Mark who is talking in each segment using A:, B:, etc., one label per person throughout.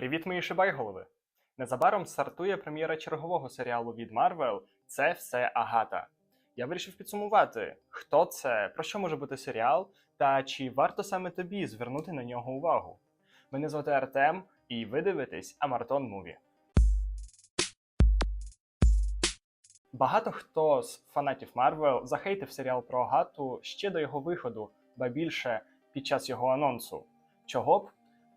A: Привіт, мої шибайголови! Незабаром стартує прем'єра чергового серіалу від Marvel Це все Агата. Я вирішив підсумувати, хто це, про що може бути серіал, та чи варто саме тобі звернути на нього увагу. Мене звати Артем, і ви дивитесь Амартон Муві. Багато хто з фанатів Марвел захейтив серіал про Агату ще до його виходу, ба більше під час його анонсу. Чого б?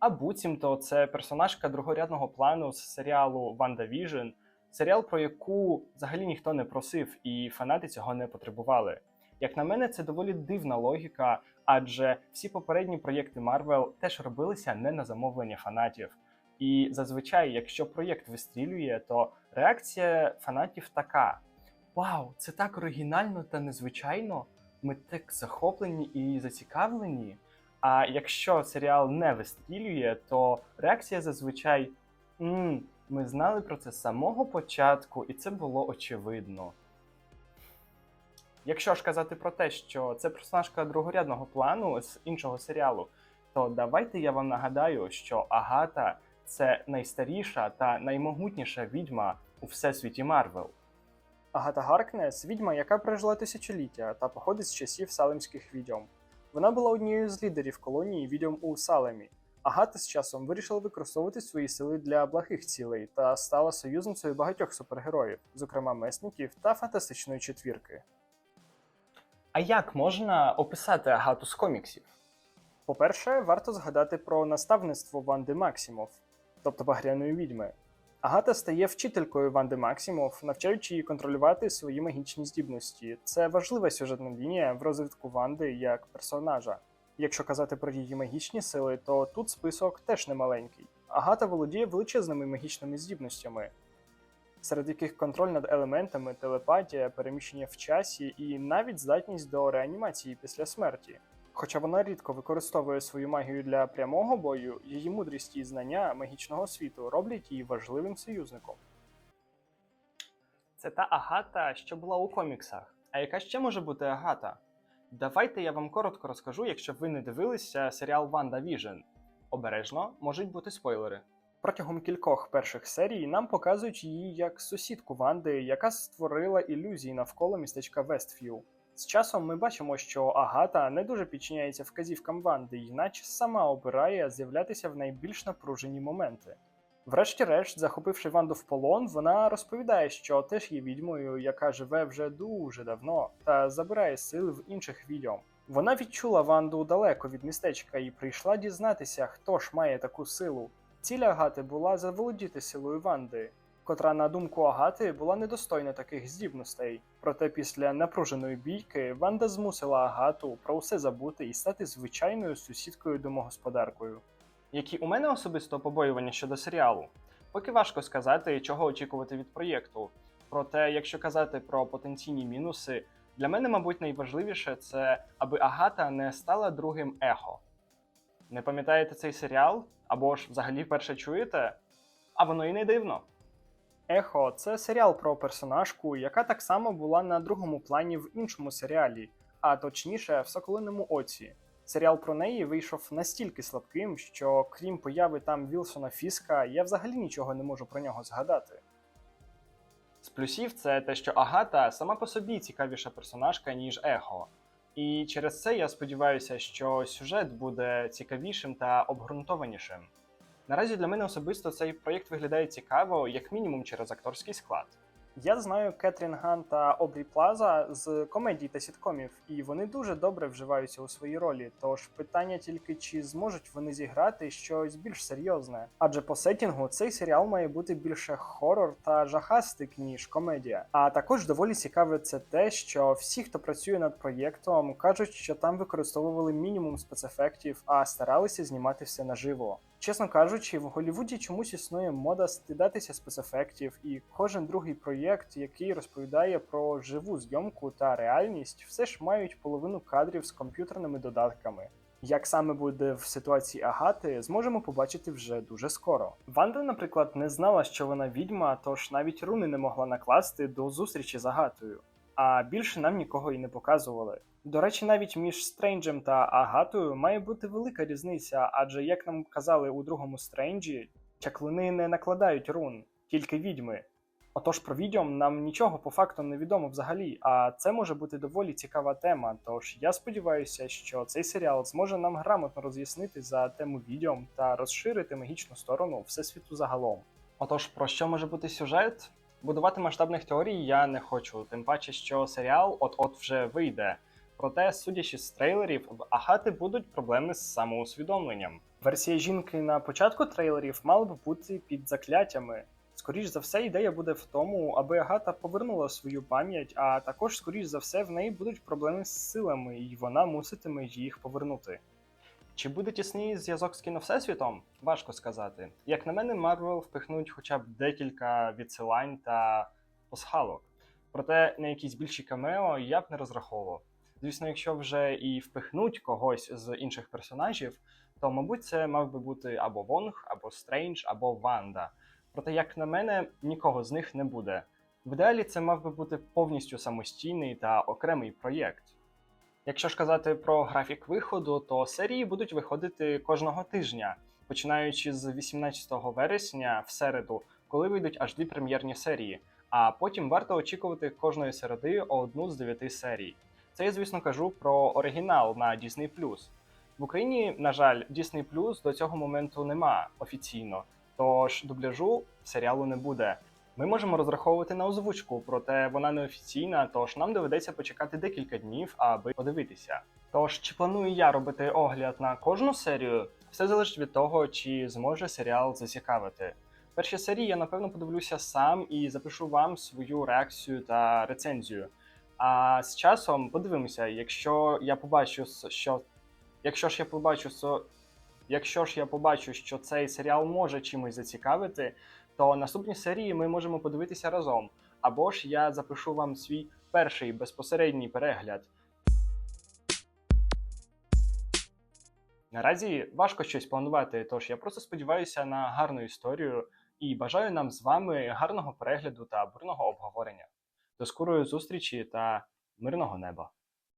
A: А буцімто це персонажка другорядного плану з серіалу Ванда Віжн, серіал, про яку взагалі ніхто не просив, і фанати цього не потребували. Як на мене, це доволі дивна логіка, адже всі попередні проєкти Марвел теж робилися не на замовлення фанатів. І зазвичай, якщо проєкт вистрілює, то реакція фанатів така: Вау, це так оригінально та незвичайно! Ми так захоплені і зацікавлені. А якщо серіал не вистрілює, то реакція зазвичай «Мм, ми знали про це з самого початку, і це було очевидно. Якщо ж казати про те, що це персонажка другорядного плану з іншого серіалу, то давайте я вам нагадаю, що Агата це найстаріша та наймогутніша відьма у всесвіті Марвел.
B: Агата Гаркнес відьма, яка пережила тисячоліття та походить з часів салемських відьом. Вона була однією з лідерів колонії відьом у Салемі. Агата з часом вирішила використовувати свої сили для благих цілей та стала союзницею багатьох супергероїв, зокрема месників та фантастичної четвірки.
A: А як можна описати Агату з коміксів?
B: По-перше, варто згадати про наставництво Ванди Максімов, тобто багряної відьми. Агата стає вчителькою Ванди Максімов, навчаючи її контролювати свої магічні здібності. Це важлива сюжетна лінія в розвитку Ванди як персонажа. Якщо казати про її магічні сили, то тут список теж немаленький. Агата володіє величезними магічними здібностями, серед яких контроль над елементами, телепатія, переміщення в часі і навіть здатність до реанімації після смерті. Хоча вона рідко використовує свою магію для прямого бою, її мудрість і знання магічного світу роблять її важливим союзником.
A: Це та Агата, що була у коміксах. А яка ще може бути Агата? Давайте я вам коротко розкажу, якщо ви не дивилися серіал Ванда Віжн. Обережно можуть бути спойлери.
B: Протягом кількох перших серій нам показують її як сусідку Ванди, яка створила ілюзії навколо містечка Вестф'ю. З часом ми бачимо, що Агата не дуже підчиняється вказівкам Ванди, і наче сама обирає з'являтися в найбільш напружені моменти. Врешті-решт, захопивши Ванду в полон, вона розповідає, що теж є відьмою, яка живе вже дуже давно, та забирає сили в інших відьом. Вона відчула Ванду далеко від містечка і прийшла дізнатися, хто ж має таку силу. Ціль Агати була заволодіти силою Ванди, котра, на думку Агати, була недостойна таких здібностей. Проте після напруженої бійки Ванда змусила Агату про все забути і стати звичайною сусідкою домогосподаркою.
A: Які у мене особисто побоювання щодо серіалу. Поки важко сказати, чого очікувати від проєкту. Проте, якщо казати про потенційні мінуси, для мене, мабуть, найважливіше це аби Агата не стала другим ехо. Не пам'ятаєте цей серіал? Або ж взагалі вперше чуєте? А воно і не дивно.
B: Ехо це серіал про персонажку, яка так само була на другому плані в іншому серіалі, а точніше в Соколиному оці. Серіал про неї вийшов настільки слабким, що крім появи там Вілсона Фіска, я взагалі нічого не можу про нього згадати.
A: З плюсів це те, що Агата сама по собі цікавіша персонажка, ніж Ехо. І через це я сподіваюся, що сюжет буде цікавішим та обґрунтованішим. Наразі для мене особисто цей проєкт виглядає цікаво, як мінімум через акторський склад.
B: Я знаю Кетрін Ган та Обрі Плаза з комедій та сіткомів, і вони дуже добре вживаються у своїй ролі. Тож питання тільки чи зможуть вони зіграти щось більш серйозне. Адже по сетінгу цей серіал має бути більше хорор та жахастик, ніж комедія. А також доволі цікаве це те, що всі, хто працює над проєктом, кажуть, що там використовували мінімум спецефектів, а старалися знімати все наживо. Чесно кажучи, в Голлівуді чомусь існує мода стидатися спецефектів, і кожен другий проєкт, який розповідає про живу зйомку та реальність, все ж мають половину кадрів з комп'ютерними додатками. Як саме буде в ситуації Агати, зможемо побачити вже дуже скоро. Ванда, наприклад, не знала, що вона відьма, тож навіть руни не могла накласти до зустрічі з Агатою. А більше нам нікого і не показували. До речі, навіть між Стрейнджем та Агатою має бути велика різниця, адже як нам казали у другому Стрейнджі, Чаклуни не накладають рун, тільки відьми. Отож про відьом нам нічого по факту не відомо взагалі, а це може бути доволі цікава тема. Тож я сподіваюся, що цей серіал зможе нам грамотно роз'яснити за тему відьом та розширити магічну сторону всесвіту загалом.
A: Отож, про що може бути сюжет? Будувати масштабних теорій я не хочу, тим паче, що серіал от-от вже вийде. Проте, судячи з трейлерів, в Агати будуть проблеми з самоусвідомленням.
B: Версія жінки на початку трейлерів мала б бути під закляттями. Скоріш за все, ідея буде в тому, аби Агата повернула свою пам'ять, а також, скоріш за все, в неї будуть проблеми з силами, і вона муситиме їх повернути.
A: Чи буде тісний зв'язок з кіновсесвітом? Важко сказати. Як на мене, Марвел впихнуть хоча б декілька відсилань та пасхалок. Проте на якісь більші камео я б не розраховував. Звісно, якщо вже і впихнуть когось з інших персонажів, то, мабуть, це мав би бути або Вонг, або Стрендж, або Ванда. Проте, як на мене, нікого з них не буде. В ідеалі це мав би бути повністю самостійний та окремий проєкт. Якщо ж казати про графік виходу, то серії будуть виходити кожного тижня, починаючи з 18 вересня в середу, коли вийдуть аж дві прем'єрні серії. А потім варто очікувати кожної середи одну з дев'яти серій. Це я, звісно, кажу про оригінал на Disney+. В Україні, на жаль, Disney до цього моменту нема офіційно, тож дубляжу серіалу не буде. Ми можемо розраховувати на озвучку, проте вона не офіційна, тож нам доведеться почекати декілька днів, аби подивитися. Тож, чи планую я робити огляд на кожну серію, все залежить від того, чи зможе серіал зацікавити. Перші серії я напевно подивлюся сам і запишу вам свою реакцію та рецензію. А з часом подивимося, якщо я побачу, що якщо ж я побачу, со- якщо ж я побачу, що цей серіал може чимось зацікавити, то наступні серії ми можемо подивитися разом. Або ж я запишу вам свій перший безпосередній перегляд. Наразі важко щось планувати, тож я просто сподіваюся на гарну історію і бажаю нам з вами гарного перегляду та бурного обговорення. До скорої зустрічі та мирного неба!